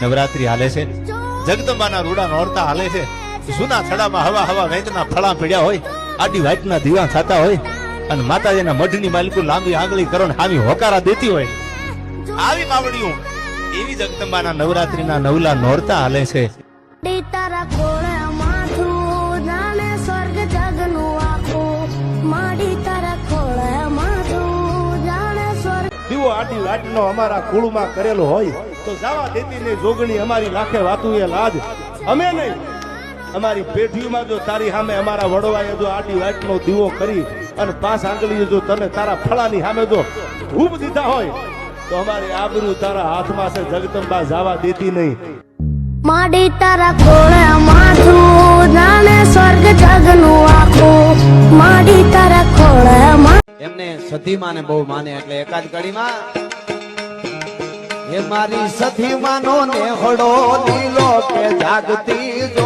નવરાત્રી હાલે છે. જગદંબાના રૂડા નોરતા હાલે છે. જૂના થડામાં હવા હવા વેચના ફળા પીડ્યા હોય આડી વાટના દીવા થતા હોય અને માતાજીના મઢની માલિકો લાંબી આંગળી કરો હામી હોકારા દેતી હોય. આવી માવડીઓ એવી જગદંબાના નવરાત્રીના નવલા નોરતા હાલે છે. ડી તારા કોળે માથું જાણે સ્વર્ગ જગનું આખું. માડી તારા કોળે માથું જાણે સ્વર્ગ દીવો આડી વાટનો અમારા કુળમાં કરેલો હોય. તો જવા દેતી નહીં. જોગણી અમારી લાખે વાતું એ લાજ. અમે નહીં. અમારી પેઢીમાં જો તારી સામે અમારા વડવાએ જો આડી વાટનો દીવો કરી અને પાંચ આંગળીએ જો તને તારા ફળાની સામે જો ધૂપ દીધા હોય તો અમારી આબરૂ તારા હાથમાં છે. જગદંબા જવા દેતી નહીં. માડી તારા કોળે માથું જાણે સ્વર્ગ જગનું આખું. માડી તારા કોળે એમને સતીમાને બહુ માને એટલે એકાદ કડીમાં મારી ને હળો નીલો કે જાગતી